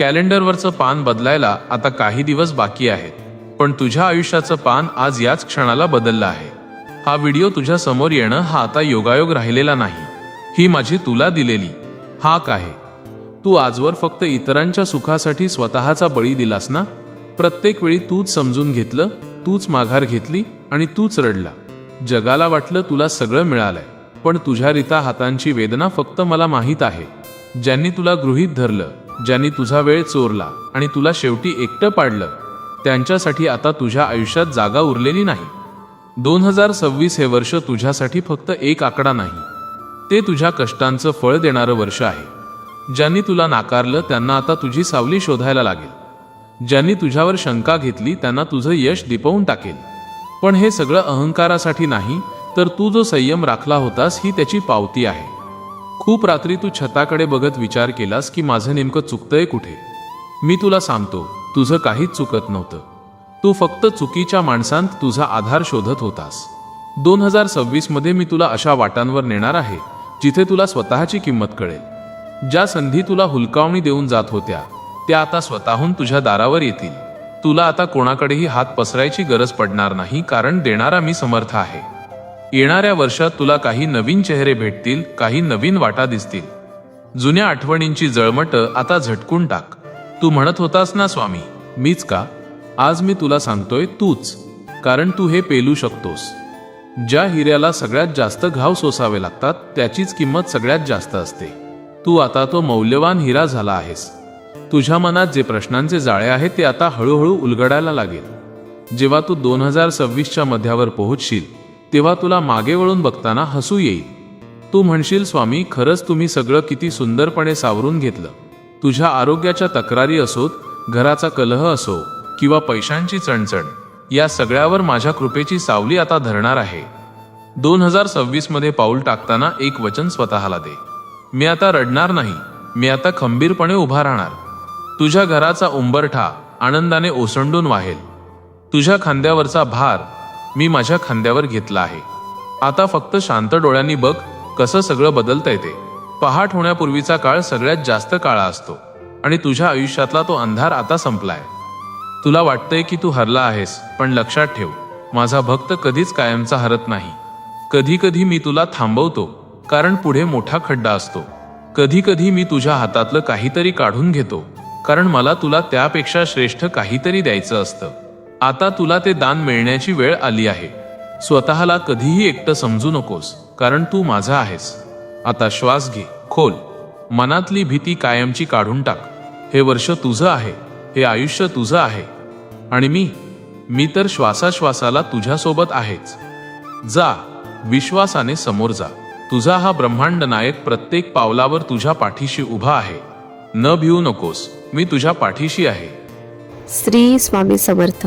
कॅलेंडरवरचं पान बदलायला आता काही दिवस बाकी आहेत. पण तुझ्या आयुष्याचं पान आज याच क्षणाला बदललं आहे. हा व्हिडिओ तुझ्या समोर येणं हा आता योगायोग राहिलेला नाही. ही माझी तुला दिलेली. हाक आहे तू आजवर फक्त इतरांच्या सुखासाठी स्वतःचा बळी दिलास ना? प्रत्येक वेळी तूच समजून घेतलं तूच माघार घेतली आणि तूच रडला. जगाला वाटलं तुला सगळं मिळालंय. पण तुझ्या रिता हातांची वेदना फक्त मला माहीत आहे. ज्यांनी तुला गृहीत धरलं ज्यांनी तुझा वेळ चोरला आणि तुला शेवटी एकटं पाडलं त्यांच्यासाठी आता तुझ्या आयुष्यात जागा उरलेली नाही. दोन हजार सव्वीस हे वर्ष तुझ्यासाठी फक्त एक आकडा नाही. ते तुझ्या कष्टांचं फळ देणारं वर्ष आहे. ज्यांनी तुला नाकारलं त्यांना आता तुझी सावली शोधायला लागेल. ज्यांनी तुझ्यावर शंका घेतली त्यांना तुझं यश दिपवून टाकेल. पण हे सगळं अहंकारासाठी नाही तर तू जो संयम राखला होतास ही त्याची पावती आहे. खूप रात्री तू छताकडे बघत विचार केलास की माझं नेमकं चुकतंय कुठे? मी तुला सांगतो तुझं काहीच चुकत नव्हतं. तू फक्त चुकीच्या माणसांत तुझा आधार शोधत होतास. दोन हजार सव्वीसमध्ये मी तुला अशा वाटांवर नेणार आहे जिथे तुला स्वतःची किंमत कळेल. ज्या संधी तुला हुलकावणी देऊन जात होत्या त्या आता स्वतःहून तुझ्या दारावर येतील. तुला आता कोणाकडेही हात पसरायची गरज पडणार नाही कारण देणारा मी समर्थ आहे. येणाऱ्या वर्षात तुला काही नवीन चेहरे भेटतील काही नवीन वाटा दिसतील. जुन्या आठवणींची जळमट आता झटकून टाक. तू म्हणत होतास ना स्वामी मीच का? आज मी तुला सांगतोय तूच कारण तू हे पेलू शकतोस. ज्या हिऱ्याला सगळ्यात जास्त घाव सोसावे लागतात त्याचीच किंमत सगळ्यात जास्त असते. तू आता तो मौल्यवान हिरा झाला आहेस. तुझ्या मनात जे प्रश्नांचे जाळे आहेत ते आता हळूहळू उलगडायला लागेल. जेव्हा तू दोन हजार सव्वीसच्या मध्यावर पोहोचशील तेव्हा तुला मागे वळून बघताना हसू येईल. तू म्हणशील स्वामी खरंच तुम्ही सगळं किती सुंदरपणे सावरून घेतलं. तुझ्या आरोग्याच्या तक्रारी असोत घराचा कलह असो किंवा पैशांची चणचण या सगळ्यावर माझ्या कृपेची सावली आता धरणार आहे. दोन हजार सव्वीसमध्ये पाऊल टाकताना एक वचन स्वतःला दे. मी आता रडणार नाही मी आता खंबीरपणे उभा राहणार. तुझ्या घराचा उंबरठा आनंदाने ओसंडून वाहेल. तुझ्या खांद्यावरचा भार मी माझ्या खांद्यावर घेतला आहे. आता फक्त शांत डोळ्यांनी बघ कसं सगळं बदलता येते पहाट होण्यापूर्वीचा काळ सगळ्यात जास्त काळा असतो. आणि तुझ्या आयुष्यातला तो अंधार आता संपलाय. तुला वाटतंय की तू हरला आहेस पण लक्षात ठेव माझा भक्त कधीच कायमचा हरत नाही. कधी कधी मी तुला थांबवतो कारण पुढे मोठा खड्डा असतो. कधी कधी मी तुझ्या हातातलं काहीतरी काढून घेतो कारण मला तुला त्यापेक्षा श्रेष्ठ काहीतरी द्यायचं असतं. आता तुला ते दान मिळण्याची वेळ आली आहे. स्वतःला कधीही एकटं समजू नकोस कारण तू माझा आहेस. आता श्वास घे खोल. मनातली भीती कायमची काढून टाक. हे वर्ष तुझं आहे हे आयुष्य तुझं आहे. आणि मी मी तर श्वासाश्वासाला तुझ्यासोबत आहेच. जा विश्वासाने समोर जा. तुझा हा ब्रह्मांड नायक प्रत्येक पावलावर तुझ्या पाठीशी उभा आहे. न भिवू नकोस मी तुझ्या पाठीशी आहे. श्री स्वामी समर्थ.